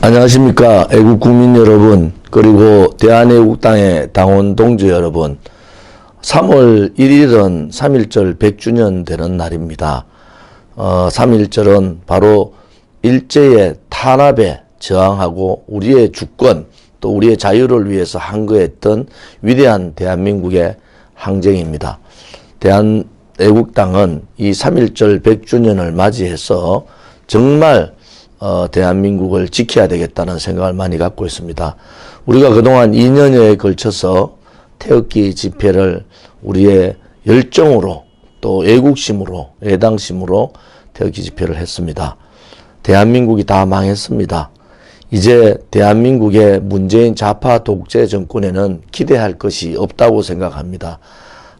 안녕하십니까. 애국 국민 여러분, 그리고 대한애국당의 당원 동지 여러분. 3월 1일은 3.1절 100주년 되는 날입니다. 어, 3.1절은 바로 일제의 탄압에 저항하고 우리의 주권 또 우리의 자유를 위해서 항거했던 위대한 대한민국의 항쟁입니다. 대한애국당은 이 3.1절 100주년을 맞이해서 정말 어, 대한민국을 지켜야 되겠다는 생각을 많이 갖고 있습니다. 우리가 그동안 2년여에 걸쳐서 태극기 집회를 우리의 열정으로 또 애국심으로 애당심으로 태극기 집회를 했습니다. 대한민국이 다 망했습니다. 이제 대한민국의 문재인 좌파 독재 정권에는 기대할 것이 없다고 생각합니다.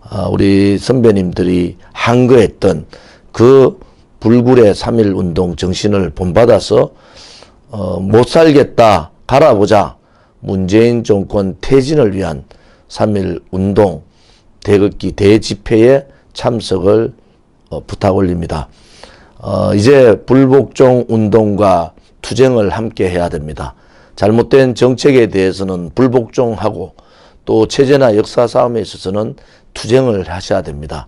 아, 우리 선배님들이 한거했던 그 불굴의 3.1 운동 정신을 본받아서 어, 못 살겠다 갈아보자 문재인 정권 퇴진을 위한 3.1 운동 대극기 대집회에 참석을 어, 부탁 올립니다. 어, 이제 불복종 운동과 투쟁을 함께 해야 됩니다. 잘못된 정책에 대해서는 불복종하고 또 체제나 역사 싸움에 있어서는 투쟁을 하셔야 됩니다.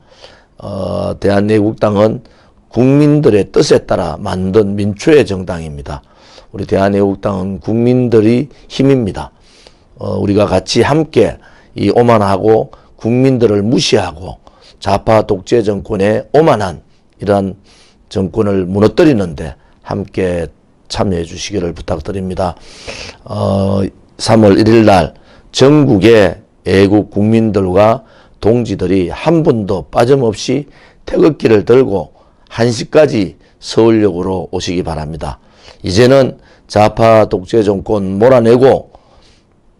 어, 대한애국당은 국민들의 뜻에 따라 만든 민초의 정당입니다. 우리 대한애국당은 국민들이 힘입니다. 어, 우리가 같이 함께 이 오만하고 국민들을 무시하고 좌파 독재 정권의 오만한 이러한 정권을 무너뜨리는데 함께 참여해 주시기를 부탁드립니다. 어, 3월 1일 날 전국의 애국 국민들과 동지들이 한 분도 빠짐없이 태극기를 들고 1시까지 서울역으로 오시기 바랍니다. 이제는 좌파 독재 정권 몰아내고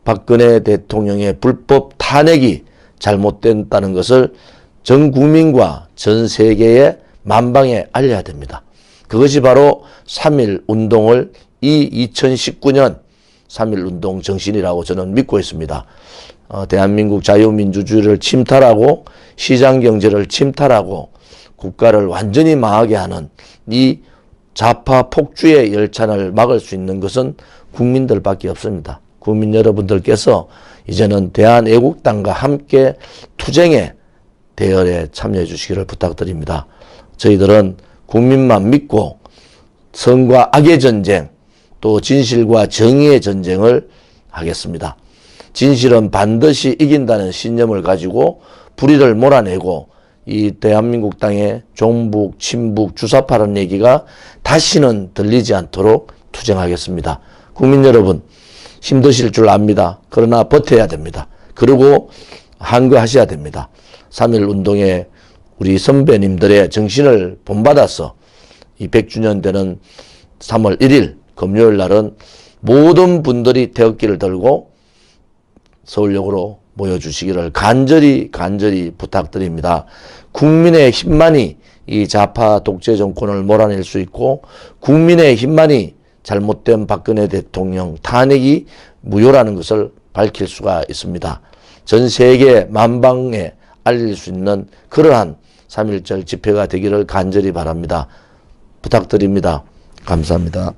박근혜 대통령의 불법 탄핵이 잘못된다는 것을 전 국민과 전 세계에 만방에 알려야 됩니다. 그것이 바로 3.1 운동을 이 2019년 3.1 운동 정신이라고 저는 믿고 있습니다. 어, 대한민국 자유민주주의를 침탈하고 시장 경제를 침탈하고 국가를 완전히 망하게 하는 이 좌파 폭주의 열찬을 막을 수 있는 것은 국민들밖에 없습니다. 국민 여러분들께서 이제는 대한애국당과 함께 투쟁에 대열에 참여해 주시기를 부탁드립니다. 저희들은 국민만 믿고 선과 악의 전쟁 또 진실과 정의의 전쟁을 하겠습니다. 진실은 반드시 이긴다는 신념을 가지고 불의를 몰아내고 이 대한민국 땅에 종북, 친북, 주사파라는 얘기가 다시는 들리지 않도록 투쟁하겠습니다. 국민 여러분, 힘드실 줄 압니다. 그러나 버텨야 됩니다. 그리고 한거하셔야 됩니다. 3.1 운동에 우리 선배님들의 정신을 본받아서 이 100주년 되는 3월 1일 금요일 날은 모든 분들이 태극기를 들고 서울역으로 모여주시기를 간절히 간절히 부탁드립니다. 국민의 힘만이 이 좌파 독재 정권을 몰아낼 수 있고 국민의 힘만이 잘못된 박근혜 대통령 탄핵이 무효라는 것을 밝힐 수가 있습니다. 전 세계 만방에 알릴 수 있는 그러한 3.1절 집회가 되기를 간절히 바랍니다. 부탁드립니다. 감사합니다.